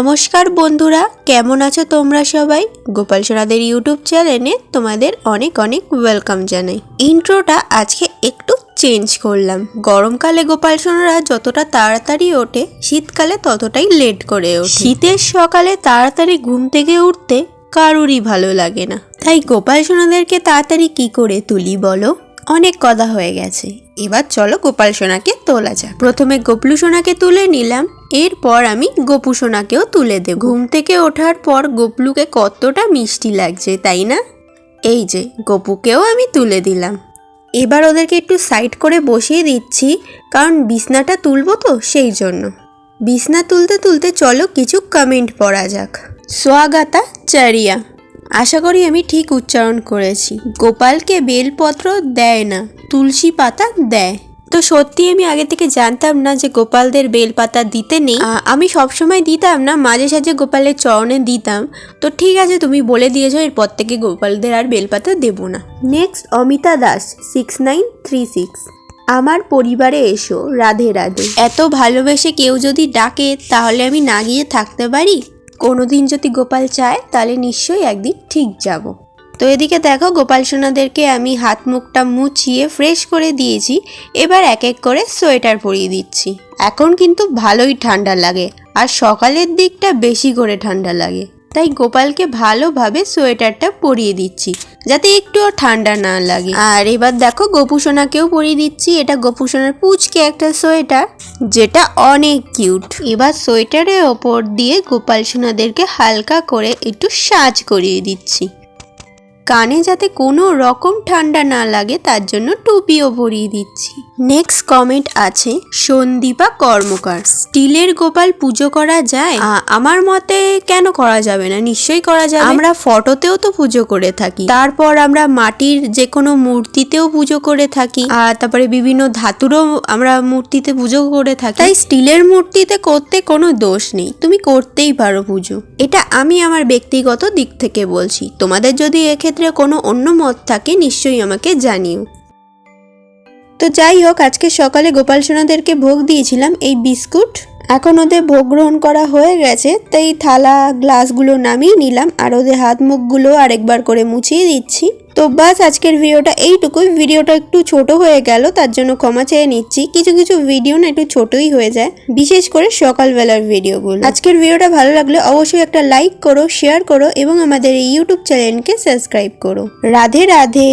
নমস্কার বন্ধুরা, কেমন আছো তোমরা সবাই? গোপাল সোনাদের ইউটিউব চ্যানেলে তোমাদের অনেক অনেক ওয়েলকাম জানাই। ইন্ট্রোটা আজকে একটু চেঞ্জ করলাম। গরমকালে গোপাল সোনারা যতটা তাড়াতাড়ি ওঠে, শীতকালে ততটাই লেট করে ওঠে। শীতের সকালে তাড়াতাড়ি ঘুম থেকে উঠতে কারুরই ভালো লাগে না। তাই গোপাল সোনাদেরকে তাড়াতাড়ি কি করে তুলি বলো? অনেক কথা হয়ে গেছে। এবার চলো গোপাল সোনাকে তোলা যাক। প্রথমে গপলু সোনাকে তুলে নিলাম। এরপর আমি গপু সোনাকেও তুলে দেব ঘুম থেকে ওঠার পর গপলুকে কতটা মিষ্টি লাগছে, তাই না? এই যে, গপুকেও আমি তুলে দিলাম। এবার ওদেরকে একটু সাইড করে বসিয়ে দিচ্ছি, কারণ বিছনাটা তুলবো তো সেই জন্য। বিছনা তুলতে তুলতে চলো, কিছু কমেন্ট পড়া যাক। সোয়াগাতা চারিয়া। আশা করি আমি ঠিক উচ্চারণ করেছি। গোপালকে বেলপত্র দেয় না, তুলসী পাতা দেয়। তো সত্যি আমি আগে থেকে জানতাম না যে গোপালদের বেলপাতা দিতে নেই। আমি সবসময় দিতাম না, মাঝে সাঝে গোপালের চরণে দিতাম। তো ঠিক আছে, তুমি বলে দিয়েছ, এরপর থেকে গোপালদের আর বেলপাতা দেবো না। Next Amita Das six nine three six আমার পরিবারে এসো, রাধে রাধে। এত ভালোবেসে কেউ যদি ডাকে, তাহলে আমি না গিয়ে থাকতে পারি? কোনোদিন যদি গোপাল চায়, তাহলে নিশ্চয়ই একদিন ঠিক যাব। তো এদিকে দেখো, গোপাল সোনাদেরকে আমি হাত মুখটা মুছিয়ে ফ্রেশ করে দিয়েছি। এবার এক এক করে সোয়েটার পরিয়ে দিচ্ছি। এখন কিন্তু ভালোই ঠান্ডা লাগে আর সকালের দিকটা বেশি করে ঠান্ডা লাগে। তাই গোপালকে ভালোভাবে সোয়েটারটা পরিয়ে দিচ্ছি, যাতে একটুও ঠান্ডা না লাগে। আর এবার দেখো গোপুসোনাকেও পরিয়ে দিচ্ছি। এটা গোপুসোনার পুচকে একটা সোয়েটার, যেটা অনেক কিউট। এবার সোয়েটারের ওপর দিয়ে গোপাল সোনাদেরকে হালকা করে একটু সাজ করিয়ে দিচ্ছি। কানে যাতে কোনো রকম ঠান্ডা না লাগে, তার জন্য টুপিও ভরিয়ে দিচ্ছি। নেক্সট কমেন্ট আছে, সন্দীপা কর্মকার। স্টিলের গোপাল পুজো করা যায়? আমার মতে কেন করা যাবে না? নিশ্চয়ই করা যাবে। আমরা ফটোতেও তো পুজো করে থাকি। তারপর আমরা মাটির যে কোনো মূর্তিতেও পুজো করে থাকি। আর তারপরে বিভিন্ন ধাতুরও আমরা মূর্তিতে পুজো করে থাকি। তাই স্টিলের মূর্তিতে করতে কোনো দোষ নেই। তুমি করতেই পারো পুজো। এটা আমি আমার ব্যক্তিগত দিক থেকে বলছি। তোমাদের যদি এক্ষেত্রে কোনো অন্য মত থাকে, নিশ্চয়ই আমাকে জানিও। তো যাই হোক, আজকে সকালে গোপাল সোনাদেরকে ভোগ দিয়েছিলাম, এই বিস্কুট। এখন ওদের ভোগ গ্রহণ করা হয়ে গেছে, তাই থালা, গ্লাসগুলো নামিয়ে নিলাম আর ওদের হাত মুখগুলো আরেকবার করে মুছিয়ে দিচ্ছি। তো বাস আজকের ভিডিওটা এইটুকুই। ভিডিওটা একটু ছোট হয়ে গেল, তার জন্য ক্ষমা চেয়ে নিচ্ছি। কিছু কিছু ভিডিও না একটু ছোটই হয়ে যায়, বিশেষ করে সকালবেলার ভিডিওগুলো। আজকের ভিডিওটা ভালো লাগলে অবশ্যই একটা লাইক করো, শেয়ার করো এবং আমাদের এই ইউটিউব চ্যানেলকে সাবস্ক্রাইব করো। রাধে রাধে।